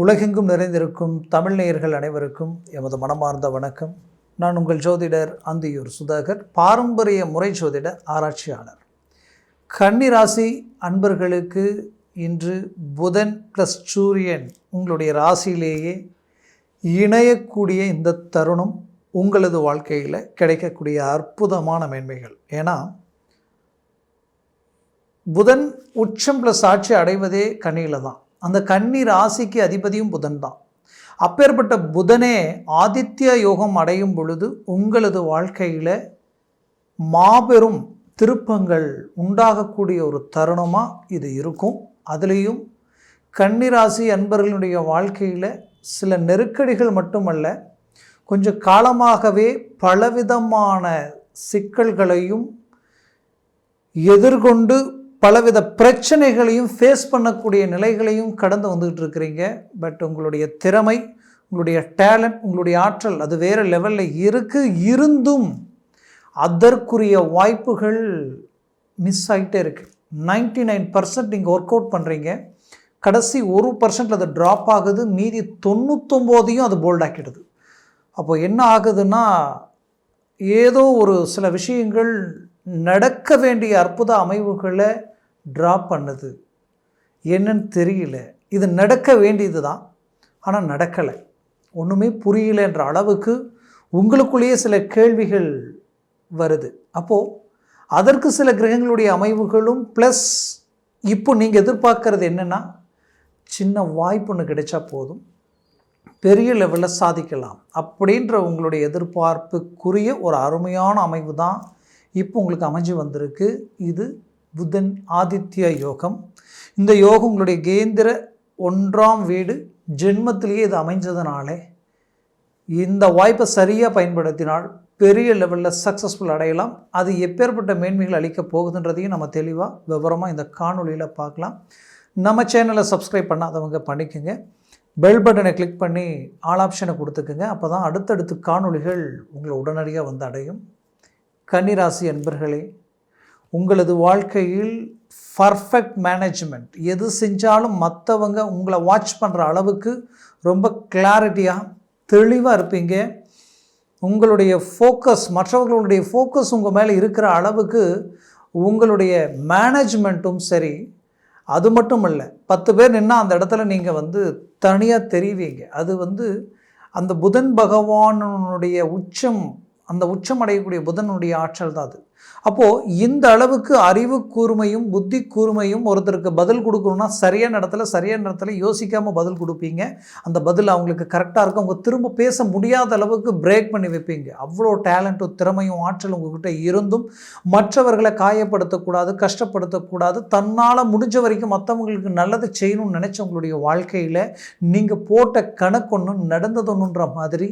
உலகெங்கும் நிறைந்திருக்கும் தமிழ் நேயர்கள் அனைவருக்கும் எமது மனமார்ந்த வணக்கம். நான் உங்கள் ஜோதிடர் அந்தியூர் சுதாகர் பாரம்பரிய முறை ஜோதிட ஆராய்ச்சியாளர். கன்னிராசி அன்பர்களுக்கு இன்று புதன் ப்ளஸ் சூரியன் உங்களுடைய ராசியிலேயே இணையக்கூடிய இந்த தருணம் உங்களது வாழ்க்கையில் கிடைக்கக்கூடிய அற்புதமான மேன்மைகள். ஏன்னா புதன் உச்சம் ப்ளஸ் ஆட்சி அடைவதே கண்ணியில் தான். அந்த கன்னி ராசிக்கு அதிபதியும் புதன் தான். அப்பேற்பட்ட புதனே ஆதித்ய யோகம் அடையும் பொழுது உங்களது வாழ்க்கையில் மாபெரும் திருப்பங்கள் உண்டாகக்கூடிய ஒரு தருணமாக இது இருக்கும். அதுலேயும் கன்னிராசி அன்பர்களுடைய வாழ்க்கையில் சில நெருக்கடிகள் மட்டுமல்ல கொஞ்சம் காலமாகவே பலவிதமான சிக்கல்களையும் எதிர்கொண்டு பலவித பிரச்சனைகளையும் ஃபேஸ் பண்ணக்கூடிய நிலைகளையும் கடந்து வந்துகிட்டு இருக்கிறீங்க. பட் உங்களுடைய திறமை உங்களுடைய டேலண்ட் உங்களுடைய ஆற்றல் அது வேறு லெவலில் இருக்கு. இருந்தும் அதற்குரிய வாய்ப்புகள் மிஸ் ஆகிட்டே இருக்குது நைன்டி நைன் பர்சன்ட் நீங்கள் ஒர்க் அவுட் பண்ணுறீங்க கடைசி ஒரு பர்சன்ட் அது ட்ராப் ஆகுது. மீதி தொண்ணூத்தொம்போதையும் அது போல்ட் ஆக்கிடுது. என்ன ஆகுதுன்னா ஏதோ ஒரு சில விஷயங்கள் நடக்க வேண்டிய அற்புத அமைவுகளை ட்ராப் பண்ணுது. என்னன்னு தெரியல. இது நடக்க வேண்டியது தான் ஆனால் நடக்கலை. ஒன்றுமே புரியலன்ற அளவுக்கு உங்களுக்குள்ளேயே சில கேள்விகள் வருது. அப்போது அதற்கு சில கிரகங்களுடைய அமைவுகளும் ப்ளஸ் இப்போ நீங்கள் எதிர்பார்க்கறது என்னென்னா சின்ன வாய்ப்பு ஒன்று கிடைச்சா போதும். பெரிய லெவலில் சாதிக்கலாம். அப்படின்ற உங்களுடைய எதிர்பார்ப்புக்குரிய ஒரு அருமையான அமைவு தான் இப்போ உங்களுக்கு அமைஞ்சு வந்திருக்கு. இது புதன் ஆதித்ய யோகம். இந்த யோகம் உங்களுடைய கேந்திர ஒன்றாம் வீடு ஜென்மத்திலேயே இது அமைஞ்சதுனாலே இந்த வாய்ப்பை சரியாக பயன்படுத்தினால் பெரிய லெவலில் சக்ஸஸ்ஃபுல் அடையலாம். அது எப்பேற்பட்ட மேன்மைகள் அளிக்கப் போகுதுன்றதையும் நம்ம தெளிவாக விவரமாக இந்த காணொலியில் பார்க்கலாம். நம்ம சேனலை சப்ஸ்கிரைப் பண்ணாதவங்க பண்ணிக்கோங்க. பெல் பட்டனை கிளிக் பண்ணி ஆல் ஆப்ஷனை கொடுத்துக்குங்க. அப்போ தான் அடுத்தடுத்து காணொளிகள் உங்களை உடனடியாக வந்து அடையும். கன்னிராசி அன்பர்களே உங்களது வாழ்க்கையில் பர்ஃபெக்ட் மேனேஜ்மெண்ட் எது செஞ்சாலும் மற்றவங்க உங்களை வாட்ச் பண்ணுற அளவுக்கு ரொம்ப கிளாரிட்டியாக தெளிவாக இருப்பீங்க. உங்களுடைய ஃபோக்கஸ் மற்றவர்களுடைய ஃபோக்கஸ் உங்கள் மேலே இருக்கிற அளவுக்கு உங்களுடைய மேனேஜ்மெண்ட்டும் சரி. அது மட்டும் இல்லை பத்து பேர் நின்னால் அந்த இடத்துல நீங்கள் வந்து தனியாக தெரிவிங்க. அது வந்து அந்த புதன் பகவானுடைய உச்சம் அந்த உச்சம் அடையக்கூடிய புதனுடைய ஆற்றல் தான் அது. அப்போது இந்த அளவுக்கு அறிவு கூர்மையும் புத்தி கூர்மையும் ஒருத்தருக்கு பதில் கொடுக்கணும்னா சரியான இடத்துல சரியான இடத்துல யோசிக்காமல் பதில் கொடுப்பீங்க. அந்த பதில் அவங்களுக்கு கரெக்டாக இருக்கும். அவங்க திரும்ப பேச முடியாத அளவுக்கு பிரேக் பண்ணி வைப்பீங்க. அவ்வளோ டேலண்ட்டும் திறமையும் ஆற்றல் உங்ககிட்ட இருந்தும் மற்றவர்களை காயப்படுத்தக்கூடாது கஷ்டப்படுத்தக்கூடாது. தன்னால் முடிஞ்ச வரைக்கும் மற்றவங்களுக்கு நல்லது செய்யணும்னு நினச்சவங்களுடைய வாழ்க்கையில் நீங்கள் போட்ட கணக்கொன்று நடந்ததொன்னுன்ற மாதிரி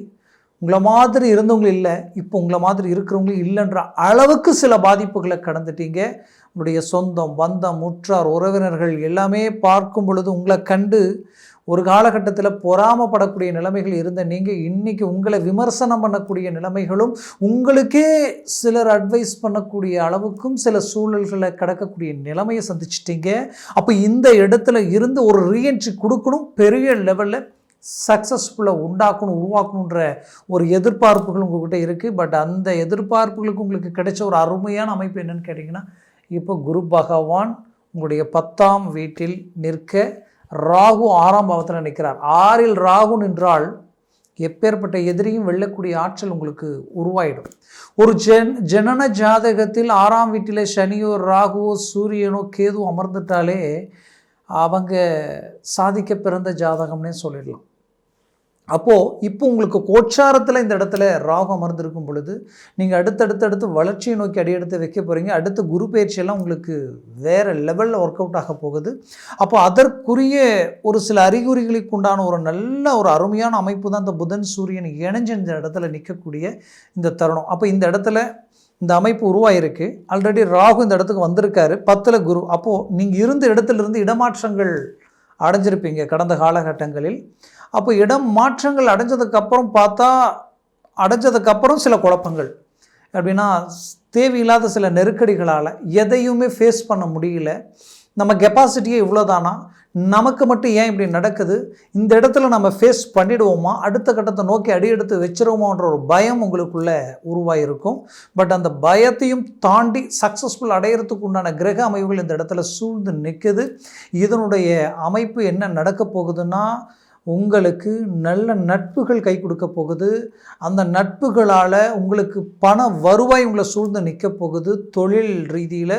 உங்களை மாதிரி இருந்தவங்களும் இல்லை இப்போ உங்களை மாதிரி இருக்கிறவங்களும் இல்லைன்ற அளவுக்கு சில பாதிப்புகளை கடந்துட்டீங்க. உங்களுடைய சொந்தம் பந்தம் உற்றார் உறவினர்கள் எல்லாமே பார்க்கும் பொழுது உங்களை கண்டு ஒரு காலகட்டத்தில் பொறாமப்படக்கூடிய நிலைமைகள் இருந்த நீங்கள் இன்றைக்கி உங்களை விமர்சனம் பண்ணக்கூடிய நிலைமைகளும் உங்களுக்கே சிலர் அட்வைஸ் பண்ணக்கூடிய அளவுக்கும் சில சூழல்களை கடக்கக்கூடிய நிலைமையை சந்திச்சிட்டீங்க. அப்போ இந்த இடத்துல இருந்து ஒரு ரீஎன்ட்ரி கொடுக்கணும் பெரிய லெவலில் சக்ஸஸ்ஃபுல்லாக உண்டாக்கணும் உருவாக்கணுன்ற ஒரு எதிர்பார்ப்புகள் உங்கள்கிட்ட இருக்குது பட் அந்த எதிர்பார்ப்புகளுக்கு உங்களுக்கு கிடைச்ச ஒரு அருமையான அமைப்பு என்னென்னு கேட்டிங்கன்னா இப்போ குரு பகவான் உங்களுடைய பத்தாம் வீட்டில் நிற்க ராகு ஆறாம் பாவத்தில் நிற்கிறார். ஆறில் ராகு நின்றால் எப்பேற்பட்ட எதிரியும் வெல்லக்கூடிய ஆற்றல் உங்களுக்கு உருவாயிடும். ஒரு ஜென் ஜனன ஜாதகத்தில் ஆறாம் வீட்டில் சனியோ ராகுவோ சூரியனோ கேதுவோ அமர்ந்துட்டாலே அவங்க சாதிக்க பிறந்த ஜாதகம்னே சொல்லிடலாம். அப்போது இப்போ உங்களுக்கு கோச்சாரத்தில் இந்த இடத்துல ராகு அமர்ந்திருக்கும் பொழுது நீங்கள் அடுத்தடுத்தடுத்து வளர்ச்சியை நோக்கி அடியெடுத்து வைக்க போகிறீங்க அடுத்து குரு பயிற்சியெல்லாம் உங்களுக்கு வேறு லெவலில் ஒர்க் அவுட் ஆக போகுது. அப்போ அதற்குரிய ஒரு சில அறிகுறிகளுக்கு உண்டான ஒரு நல்ல ஒரு அருமையான அமைப்பு தான் இந்த புதன் சூரியன் இணைஞ்சு இந்த இடத்துல நிற்கக்கூடிய இந்த தருணம். அப்போ இந்த இடத்துல இந்த அமைப்பு உருவாயிருக்கு. ஆல்ரெடி ராகு இந்த இடத்துக்கு வந்திருக்காரு. பத்தில் குரு. அப்போது நீங்கள் இருந்த இடத்துலேருந்து இடமாற்றங்கள் அடைஞ்சிருப்பீங்க கடந்த காலகட்டங்களில். அப்போ இடம் மாற்றங்கள் அடைஞ்சதுக்கப்புறம் பார்த்தா அடைஞ்சதுக்கப்புறம் சில குழப்பங்கள். அப்படின்னா தேவையில்லாத சில நெருக்கடிகளால் எதையுமே ஃபேஸ் பண்ண முடியல. நம்ம கெப்பாசிட்டியே இவ்வளோதானா நமக்கு மட்டும் ஏன் இப்படி நடக்குது? இந்த இடத்துல நம்ம ஃபேஸ் பண்ணிடுவோமா? அடுத்த கட்டத்தை நோக்கி அடி எடுத்து வச்சிருவோமான்ற ஒரு பயம் உங்களுக்குள்ளே உருவாயிருக்கும். பட் அந்த பயத்தையும் தாண்டி சக்ஸஸ்ஃபுல் அடையிறதுக்கு உண்டான கிரக அமைவுகள் இந்த இடத்துல சூழ்ந்து நிற்குது இதனுடைய அமைப்பு என்ன நடக்க போகுதுன்னா உங்களுக்கு நல்ல நட்புகள் கை கொடுக்க போகுது. அந்த நட்புகளால் உங்களுக்கு பண வருவாய் உங்களை சூழ்ந்து நிற்க போகுது. தொழில் ரீதியில்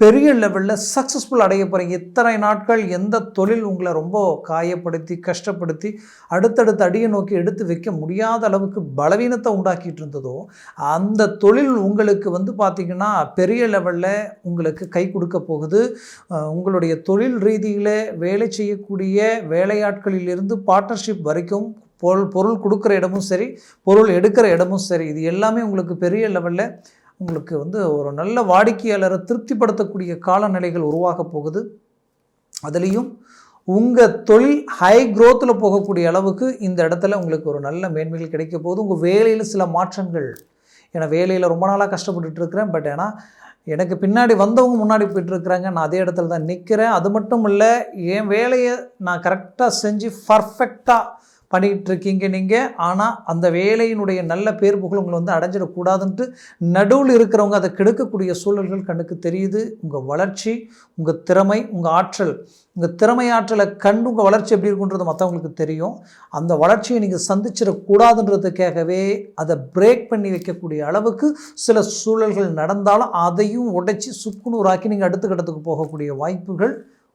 பெரிய லெவலில் சக்ஸஸ்ஃபுல் அடைய போகிறீங்க இத்தனை நாட்கள் எந்த தொழில் உங்களை ரொம்ப காயப்படுத்தி கஷ்டப்படுத்தி அடுத்தடுத்த அடியை நோக்கி எடுத்து வைக்க முடியாத அளவுக்கு பலவீனத்தை உண்டாக்கிட்டு இருந்ததோ அந்த தொழில் உங்களுக்கு வந்து பார்த்திங்கன்னா பெரிய லெவலில் உங்களுக்கு கை கொடுக்க போகுது. உங்களுடைய தொழில் ரீதியில் வேலை செய்யக்கூடிய வேலையாட்களிலிருந்து பார்ட்னர்ஷிப் வரைக்கும் பொருள் பொருள் கொடுக்குற இடமும் சரி பொருள் எடுக்கிற இடமும் சரி இது எல்லாமே உங்களுக்கு பெரிய லெவலில் உங்களுக்கு வந்து ஒரு நல்ல வாடிக்கையாளரை திருப்திப்படுத்தக்கூடிய காலநிலைகள் உருவாக போகுது. அதுலேயும் உங்கள் தொழில் ஹை க்ரோத்தில் போகக்கூடிய அளவுக்கு இந்த இடத்துல உங்களுக்கு ஒரு நல்ல மேன்மைகள் கிடைக்க போகுது. உங்கள் வேலையில் சில மாற்றங்கள். ஏன்னா வேலையில் ரொம்ப நாளாக கஷ்டப்பட்டுட்டு இருக்கிறேன். பட் ஏன்னா எனக்கு பின்னாடி வந்தவங்க முன்னாடி போயிட்டு இருக்கிறாங்க. நான் அதே இடத்துல தான் நிற்கிறேன் அது மட்டும் இல்லை என் வேலையை நான் கரெக்டாக செஞ்சு பர்ஃபெக்டாக பண்ணிக்கிட்டு இருக்கீங்க நீங்கள் ஆனால் அந்த வேலையினுடைய நல்ல பேர் புகழ் உங்களை வந்து அடைஞ்சிடக்கூடாதுன்ட்டு நடுவில் இருக்கிறவங்க அதை கெடுக்கக்கூடிய சூழல்கள் கண்ணுக்கு தெரியுது. உங்கள் வளர்ச்சி உங்கள் திறமை உங்கள் ஆற்றல். உங்கள் திறமை ஆற்றலை கண்டு உங்கள் வளர்ச்சி எப்படி இருக்குன்றது மற்றவங்களுக்கு தெரியும். அந்த வளர்ச்சியை நீங்கள் சந்திச்சிடக்கூடாதுன்றதுக்காகவே அதை பிரேக் பண்ணி வைக்கக்கூடிய அளவுக்கு சில சூழல்கள் நடந்தாலும் அதையும் உடைச்சி சுக்குநூறாக்கி நீங்கள் அடுத்த கட்டத்துக்கு போகக்கூடிய வாய்ப்புகள்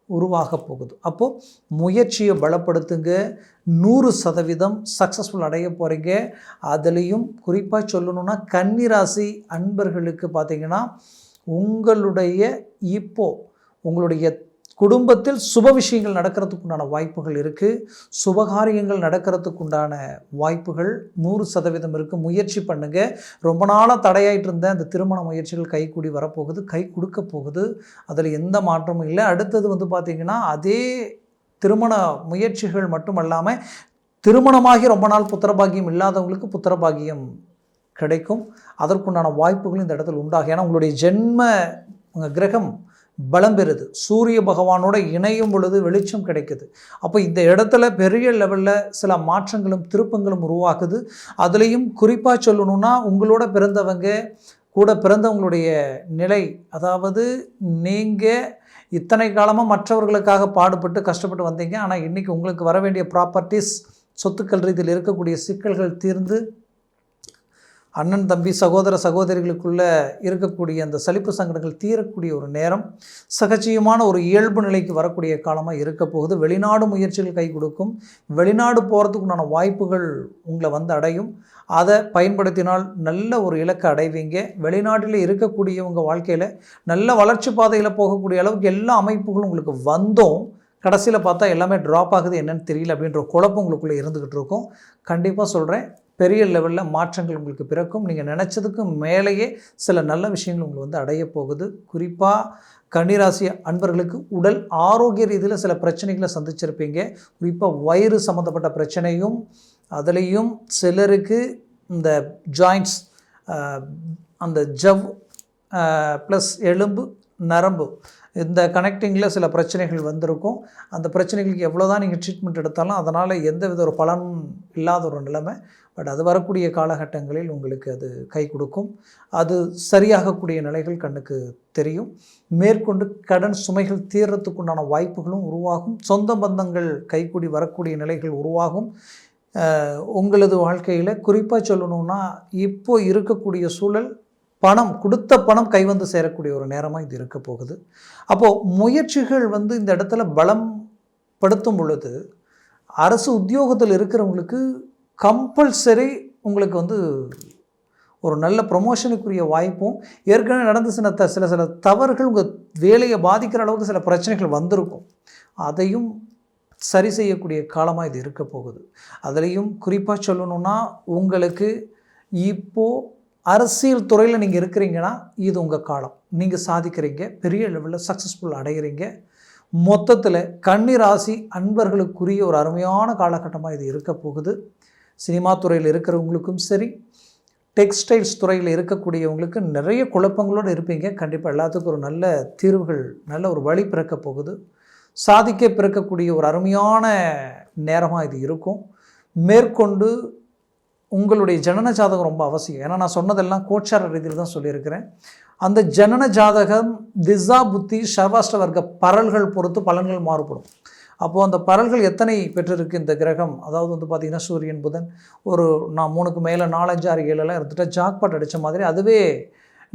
உருவாக போகுது. அப்போது முயற்சியை பலப்படுத்துங்க. நூறு சதவீதம் சக்ஸஸ்ஃபுல் அடைய போகிறீங்க அதுலேயும் குறிப்பாக சொல்லணும்னா கன்னிராசி அன்பர்களுக்கு பார்த்திங்கன்னா உங்களுடைய இப்போது உங்களுடைய குடும்பத்தில் சுப விஷயங்கள் நடக்கிறதுக்கு உண்டான வாய்ப்புகள் இருக்குது சுபகாரியங்கள் நடக்கிறதுக்கு உண்டான வாய்ப்புகள் நூறு சதவீதம் இருக்குது முயற்சி பண்ணுங்கள் ரொம்ப நாளாக தடையாயிட்டு இருந்த அந்த திருமண முயற்சிகள் கைக்கூடி வரப்போகுது கை கொடுக்க போகுது. அதில் எந்த மாற்றமும் இல்லை. அடுத்தது வந்து பார்த்திங்கன்னா அதே திருமண முயற்சிகள் மட்டும் அல்லாமல் திருமணமாகி ரொம்ப நாள் புத்திரபாகியம் இல்லாதவங்களுக்கு புத்திரபாகியம் கிடைக்கும். அதற்குண்டான வாய்ப்புகள் இந்த இடத்துல உண்டாகும். ஏன்னா உங்களுடைய ஜென்ம உங்கள் கிரகம் பலம் பெறுது. சூரிய பகவானோட இணையும் பொழுது வெளிச்சம் கிடைக்குது. அப்போ இந்த இடத்துல பெரிய லெவலில் சில மாற்றங்களும் திருப்பங்களும் உருவாக்குது அதுலேயும் குறிப்பாக சொல்லணும்னா உங்களோட பிறந்தவங்க கூட பிறந்தவங்களுடைய நிலை அதாவது நீங்கள் இத்தனை காலமாக மற்றவர்களுக்காக பாடுபட்டு கஷ்டப்பட்டு வந்தீங்க. ஆனால் இன்றைக்கி உங்களுக்கு வர வேண்டிய ப்ராப்பர்ட்டிஸ் சொத்துக்கள் ரீதியில் இருக்கக்கூடிய சிக்கல்கள் தீர்ந்து அண்ணன் தம்பி சகோதர சகோதரிகளுக்குள்ள இருக்கக்கூடிய அந்த சலிப்பு சங்கடங்கள் தீரக்கூடிய ஒரு நேரம் சகஜியமான ஒரு இயல்பு நிலைக்கு வரக்கூடிய காலமாக இருக்க போகுது. வெளிநாடு முயற்சிகள் கை கொடுக்கும். வெளிநாடு போகிறதுக்குண்டான வாய்ப்புகள் உங்களை வந்து அடையும். அதை பயன்படுத்தினால் நல்ல ஒரு இலக்கை அடைவீங்க. வெளிநாட்டில் இருக்கக்கூடியவங்க வாழ்க்கையில் நல்ல வளர்ச்சி பாதையில் போகக்கூடிய அளவுக்கு எல்லா அமைப்புகளும் உங்களுக்கு வந்தோம். கடைசியில் பார்த்தா எல்லாமே ட்ராப் ஆகுது. என்னன்னு தெரியல அப்படின்ற குழப்பம் உங்களுக்குள்ளே இருந்துக்கிட்டு இருக்கும். கண்டிப்பாக சொல்கிறேன் பெரிய லெவலில் மாற்றங்கள் உங்களுக்கு பிறக்கும். நீங்கள் நினச்சதுக்கு மேலேயே சில நல்ல விஷயங்கள் உங்களுக்கு வந்து அடைய போகுது. குறிப்பாக கன்னிராசி அன்பர்களுக்கு உடல் ஆரோக்கிய ரீதியில் சில பிரச்சனைகளை சந்திச்சிருப்பீங்க. குறிப்பாக வயிறு சம்மந்தப்பட்ட பிரச்சனையும் அதுலேயும் சிலருக்கு இந்த ஜாயிண்ட்ஸ் அந்த ஜவ் ப்ளஸ் எலும்பு நரம்பு இந்த கனெக்டிங்கில் சில பிரச்சனைகள் வந்திருக்கும். அந்த பிரச்சனைகளுக்கு எவ்வளோ தான் நீங்கள் ட்ரீட்மெண்ட் எடுத்தாலும் அதனால் எந்த வித ஒரு பலன் இல்லாத ஒரு நிலைமை. பட் அது வரக்கூடிய காலகட்டங்களில் உங்களுக்கு அது கை கொடுக்கும். அது சரியாகக்கூடிய நிலைகள் கண்ணுக்கு தெரியும். மேற்கொண்டு கடன் சுமைகள் தீர்றதுக்குண்டான வாய்ப்புகளும் உருவாகும். சொந்த பந்தங்கள் கைக்கூடி வரக்கூடிய நிலைகள் உருவாகும். உங்களது வாழ்க்கையில் குறிப்பாக சொல்லணும்னா இப்போ இருக்கக்கூடிய சூழல் பணம் கொடுத்த பணம் கை வந்து சேரக்கூடிய ஒரு நேரமாக இது இருக்க போகுது. அப்போது முயற்சிகள் வந்து இந்த இடத்துல பலம் படுத்தும் பொழுது அரசு உத்தியோகத்தில் இருக்கிறவங்களுக்கு கம்பல்சரி உங்களுக்கு வந்து ஒரு நல்ல ப்ரொமோஷனுக்குரிய வாய்ப்பும் ஏற்கனவே நடந்த சில த சில சில தவறுகள் உங்கள் வேலையை பாதிக்கிற அளவுக்கு சில பிரச்சனைகள் வந்திருக்கும். அதையும் சரி செய்யக்கூடிய காலமாக இது இருக்க போகுது. அதுலேயும் குறிப்பாக சொல்லணுன்னா உங்களுக்கு இப்போது அரசியல் துறையில் நீங்கள் இருக்கிறீங்கன்னா இது உங்கள் காலம். நீங்கள் சாதிக்கிறீங்க பெரிய லெவலில் சக்ஸஸ்ஃபுல் அடைகிறீங்க. மொத்தத்தில் கன்னிராசி அன்பர்களுக்குரிய ஒரு அருமையான காலகட்டமாக இது இருக்க போகுது. சினிமா துறையில் இருக்கிறவங்களுக்கும் சரி டெக்ஸ்டைல்ஸ் துறையில் இருக்கக்கூடியவங்களுக்கு நிறைய குழப்பங்களோடு இருப்பீங்க. கண்டிப்பாக எல்லாத்துக்கும் ஒரு நல்ல தீர்வுகள் நல்ல ஒரு வழி பிறக்க போகுது. சாதிக்க பிறக்கக்கூடிய ஒரு அருமையான நேரமாக இது இருக்கும். மேற்கொண்டு உங்களுடைய ஜனன ஜாதகம் ரொம்ப அவசியம். ஏன்னா நான் சொன்னதெல்லாம் கோச்சார ரீதியில் தான் சொல்லியிருக்கிறேன். அந்த ஜனன ஜாதகம் திசா புத்தி சர்வாஷ்ட வர்க்க பரல்கள் பொறுத்து பலன்கள் மாறுபடும். அப்போது அந்த பரல்கள் எத்தனை பெற்றிருக்கு இந்த கிரகம்? அதாவது வந்து பார்த்திங்கன்னா சூரியன் புதன் ஒரு நான் மூணுக்கு மேலே நாலஞ்சு ஆறு ஏழுலாம் இருந்துட்டு ஜாக்பாட் அடித்த மாதிரி அதுவே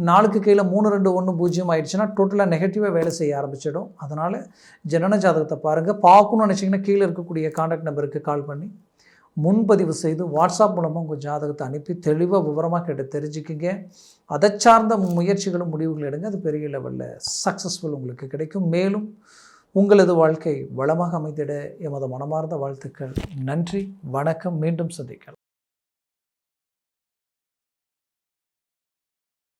நாலுக்கு கீழே மூணு ரெண்டு ஒன்று பூஜ்ஜியம் ஆயிடுச்சுன்னா டோட்டலாக நெகட்டிவாக வேலை செய்ய ஆரம்பிச்சிடும். அதனால் ஜனன ஜாதகத்தை பாருங்கள் பார்க்கணும்னு நினச்சிங்கன்னா கீழே இருக்கக்கூடிய காண்டாக்ட் நம்பருக்கு கால் பண்ணி முன்பதிவு செய்து வாட்ஸ்அப் மூலமாக உங்கள் ஜாதகத்தை அனுப்பி தெளிவாக விவரமாக கேட்டு தெரிஞ்சுக்கிங்க. அதை சார்ந்த முயற்சிகளும் முடிவுகள் எடுங்க. அது பெரிய லெவலில் சக்ஸஸ்ஃபுல் உங்களுக்கு கிடைக்கும். மேலும் உங்களது வாழ்க்கை வளமாக அமைந்திட எமது மனமார்ந்த வாழ்த்துக்கள். நன்றி. வணக்கம். மீண்டும் சந்திக்கலாம்.